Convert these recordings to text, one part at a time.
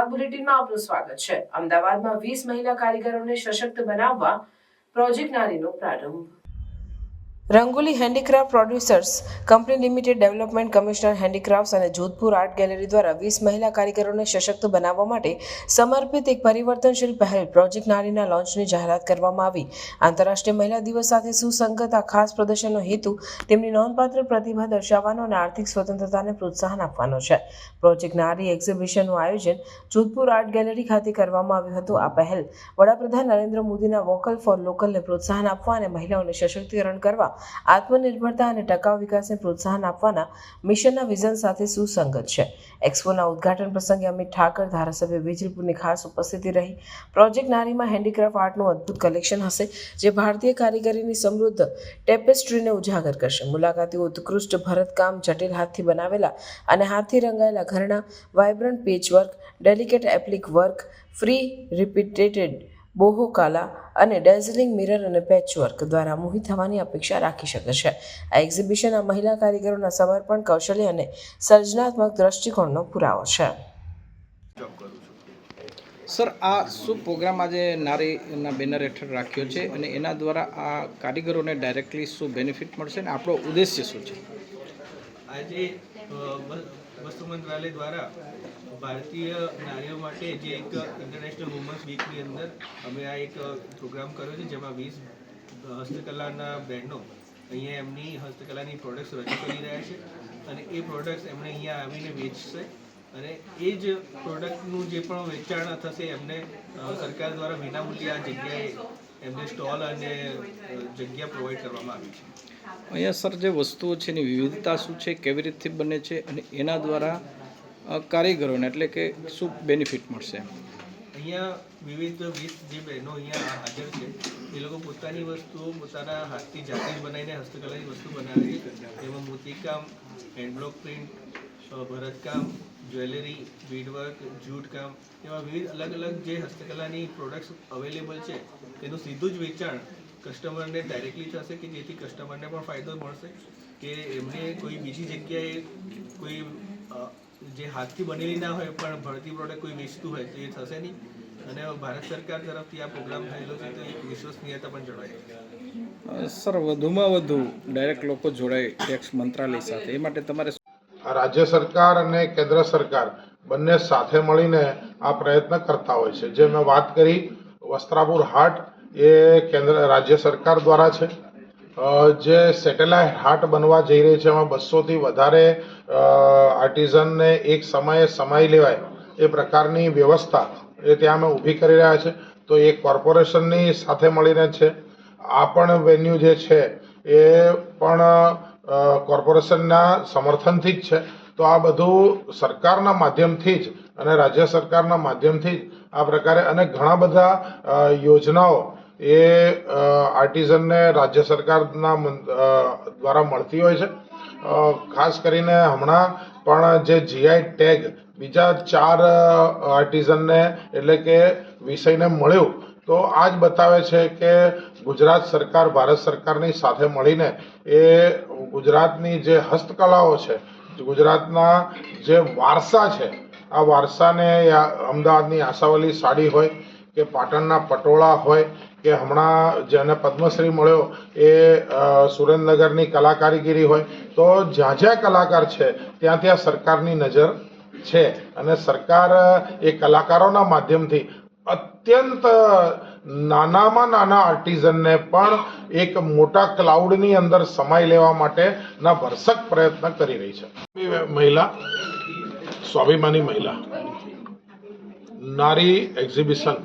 ગુજરાત બુલેટિનમાં આપનું સ્વાગત છે. અમદાવાદમાં વીસ મહિલા કારીગરોને સશક્ત બનાવવા પ્રોજેક્ટ નારીનો પ્રારંભ. Rangoli handicraft producers company limited development commissioner handicrafts અને જોધપુર આર્ટ ગેલેરી દ્વારા વીસ મહિલા કારીગરોને સશક્ત બનાવવા માટે સમર્પિત એક પરિવર્તનશીલ પહેલ પ્રોજેક્ટ નારીના લોન્ચની જાહેરાત કરવામાં આવી. આંતરરાષ્ટ્રીય મહિલા દિવસ સાથે સુસંગત આ ખાસ પ્રદર્શનનો હેતુ તેમની નોંધપાત્ર પ્રતિભા દર્શાવવાનો અને આર્થિક સ્વતંત્રતાને પ્રોત્સાહન આપવાનો છે. પ્રોજેક્ટ નારી એક્ઝિબિશનનું આયોજન જોધપુર આર્ટ ગેલેરી ખાતે કરવામાં આવ્યું હતું. આ પહેલ વડાપ્રધાન નરેન્દ્ર મોદીના વોકલ ફોર લોકલને પ્રોત્સાહન આપવા અને મહિલાઓને સશક્તિકરણ કરવા આત્મનિર્ભરતા અને ટકાઉ વિકાસને પ્રોત્સાહન આપવાના મિશનના વિઝન સાથે સુસંગત છે. એક્સપોના ઉદ્ઘાટન પ્રસંગે અમિત ઠાકર ધારાસભ્ય વિજલપુરની ખાસ ઉપસ્થિતિ રહી. પ્રોજેક્ટ નારીમાં હેન્ડીક્રાફ્ટ આર્ટનું અદ્ભુત કલેક્શન હશે, જે ભારતીય કારીગરીની સમૃદ્ધ ટેપેસ્ટ્રીને ઉજાગર કરશે. મુલાકાતીઓ ઉત્કૃષ્ટ ભરતકામ, જટિલ હાથથી બનાવેલા અને હાથથી રંગાયેલા ઘરના vibrant patchwork, delicate applique work, free repeated boho કાલા અને ડેઝલિંગ મિરર અને પેચવર્ક દ્વારા મોહિત થવાની અપેક્ષા રાખી શકે છે. આ એક્ઝિબિશન આ મહિલા કારીગરોના સમર્પણ કૌશલ્ય અને સર્જનાત્મક દ્રષ્ટિકોણનો પુરાવો છે. સર આ શું પ્રોગ્રામ આજે નારીના બેનર હેઠળ રાખ્યો છે અને એના દ્વારા આ કારીગરોને ડાયરેક્ટલી શું બેનિફિટ મળશે અને આપણો ઉદ્દેશ્ય શું છે? આજે વસ્તુ મંત્રાલય દ્વારા ભારતીય નારીઓ માટે જે એક ઇન્ટરનેશનલ વુમન્સ વીકની અંદર અમે આ એક પ્રોગ્રામ કર્યો છે, જેમાં વીસ હસ્તકલાના બહેનો અહીંયા એમની હસ્તકલાની પ્રોડક્ટ્સ રજૂ કરી રહ્યા છે અને એ પ્રોડક્ટ્સ એમણે અહીંયા આવીને વેચશે અને એ જ પ્રોડક્ટનું જે પણ વેચાણ થશે એમને સરકાર દ્વારા વિનામૂલ્યે આ જગ્યાએ એમને સ્ટોલ અને જગ્યા પ્રોવાઈડ કરવામાં આવી છે. અહીંયા સર જે વસ્તુઓ છે એની વિવિધતા શું છે કેવી રીતથી બને છે અને એના દ્વારા કારીગરોને એટલે કે શું બેનિફિટ મળશે? અહીંયા વિવિધ વીસ જે બહેનો અહીંયા હાજર છે એ લોકો પોતાની વસ્તુઓ પોતાના હાથથી જાતે જ બનાવીને હસ્તકલાની વસ્તુ બનાવે છે. એમાં મોતીકામ હેન્ડબ્લોક પ્રિન્ટ ભરતકામ જ્વેલરી બીડવર્ક જૂટકામ એવા વિવિધ અલગ અલગ જે હસ્તકલાની પ્રોડક્ટ્સ અવેલેબલ છે, તેનું સીધું જ વેચાણ કસ્ટમરને ડાયરેક્ટલી થશે કે જેથી કસ્ટમરને પણ ફાયદો મળશે કે એમને કોઈ બીજી જગ્યાએ કોઈ જે હાથથી બનેલી ના હોય પણ ભરતી પ્રોડક્ટ કોઈ વેચતું હોય તો એ થશે નહીં. અને ભારત સરકાર તરફથી આ પ્રોગ્રામ થયેલો છે તો એક વિશ્વસનીયતા પણ જળવાય સર, વધુમાં વધુ ડાયરેક્ટ લોકો જોડાય ટેક્સ મંત્રાલય સાથે. એ માટે તમારે રાજ્ય સરકાર અને કેન્દ્ર સરકાર બંને સાથે મળીને આ પ્રયત્ન કરતા હોય છે. જે મેં વાત કરી, વસ્ત્રાપુર હાટ એ કેન્દ્ર, રાજ્ય સરકાર દ્વારા છે. જે સેટેલાઇટ હાટ બનવા જઈ રહી છે, એમાં બસોથી વધારે આર્ટિઝનને એક સમયે સમાઈ લેવાય એ પ્રકારની વ્યવસ્થા એ ત્યાં અમે ઊભી કરી રહ્યા છે. તો એ કોર્પોરેશનની સાથે મળીને છે. આ પણ વેન્યુ જે છે એ પણ કોર્પોરેશનના સમર્થનથી જ છે. તો આ બધું સરકારના માધ્યમથી જ અને રાજ્ય સરકારના માધ્યમથી જ આ પ્રકારે અને ઘણા બધા યોજનાઓ એ આર્ટિઝનને રાજ્ય સરકારના દ્વારા મળતી હોય છે. ખાસ કરીને હમણાં પણ જે જીઆઈ ટેગ બીજા ચાર આર્ટિઝનને એટલે કે વિષયને મળ્યું, તો આ જ બતાવે છે કે ગુજરાત સરકાર, ભારત સરકારની સાથે મળીને એ ગુજરાતની જે હસ્તકલાઓ છે, ગુજરાતના જે વારસા છે, આ વારસાને અમદાવાદની આશાવલી સાડી હોય, કે પાટણના પટોળા હોય, કે હમણાં જેને પદ્મશ્રી મળ્યો, એ સુરેન્દ્રનગરની કલાકારીગીરી હોય, તો જ્યાં જ્યાં કલાકાર છે, ત્યાં ત્યાં સરકારની નજર છે. અને સરકાર, એ કલાકારોના માધ્યમથી અત્યંત નાનામાં નાના આર્ટિઝનને પણ એક મોટા ક્લાઉડની અંદર સમાઈ લેવા માટેના ભરસક પ્રયત્ન કરી રહી છે. મહિલા, સ્વાભિમાની મહિલા, નારી એક્ઝિબિશન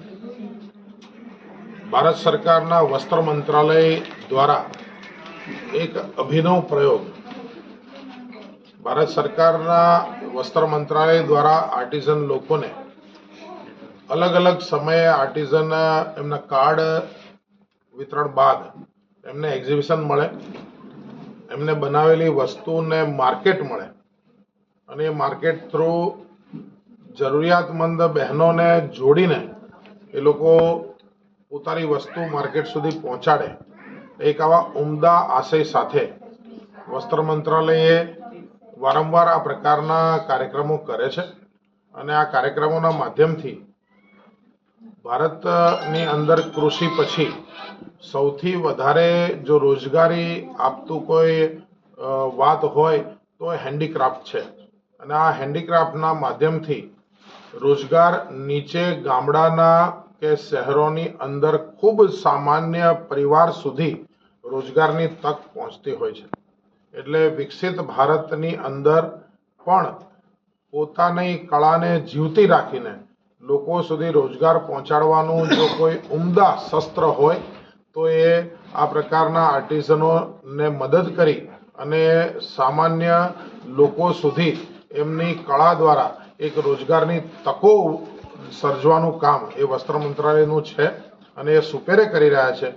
ભારત સરકારના વસ્ત્ર મંત્રાલય દ્વારા એક અભિનવ પ્રયોગ ભારત સરકારના વસ્ત્ર મંત્રાલય દ્વારા આર્ટિઝન લોકોને અલગ અલગ સમયે આર્ટિઝન એમના કાર્ડ વિતરણ બાદ એમને એક્ઝિબિશન મળે. એમને બનાવેલી વસ્તુને માર્કેટ મળે. અને એ માર્કેટ થ્રુ જરૂરિયાતમંદ બહેનોને જોડીને એ લોકો પોતાની વસ્તુ માર્કેટ સુધી પહોંચાડે. એક આવા ઉમદા આશય સાથે વસ્ત્ર મંત્રાલયે વારંવાર આ પ્રકારના કાર્યક્રમો કરે છે. અને આ કાર્યક્રમોના માધ્યમથી ભારતની અંદર કૃષિ પછી સૌથી વધારે જો રોજગારી આપતું કોઈ વાત હોય તો હેન્ડીક્રાફ્ટ છે. અને આ હેન્ડીક્રાફ્ટના માધ્યમથી રોજગાર નીચે ગામડાના કે શહેરોની અંદર ખૂબ સામાન્ય પરિવાર સુધી રોજગારની તક પહોંચતી હોય છે. એટલે વિકસિત ભારતની અંદર પણ પોતાની કળાને જીવતી રાખીને લોકો સુધી રોજગાર પહોંચાડવાનું જો કોઈ ઉમદા શસ્ત્ર હોય, તો એ આ પ્રકારના આર્ટિઝનોને મદદ કરી અને સામાન્ય લોકો સુધી એમની કળા દ્વારા એક રોજગારની તકો સર્જવાનું કામ એ વસ્ત્ર મંત્રાલયનું છે અને એ સુપેરે કરી રહ્યા છે.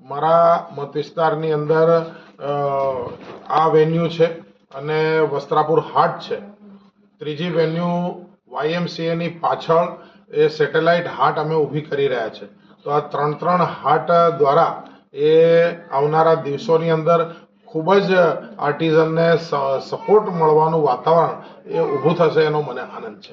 મારા મત વિસ્તારની અંદર આ વેન્યુ છે અને વસ્ત્રાપુર હાટ છે. ત્રીજી વેન્યુ વાયએમસીએની પાછળ એ સેટેલાઇટ હાટ અમે ઊભી કરી રહ્યા છે. તો આ ત્રણ ત્રણ હાટ દ્વારા એ આવનારા દિવસોની અંદર ખૂબ જ આર્ટિઝનને સપોર્ટ મળવાનું વાતાવરણ એ ઊભું થશે એનો મને આનંદ છે.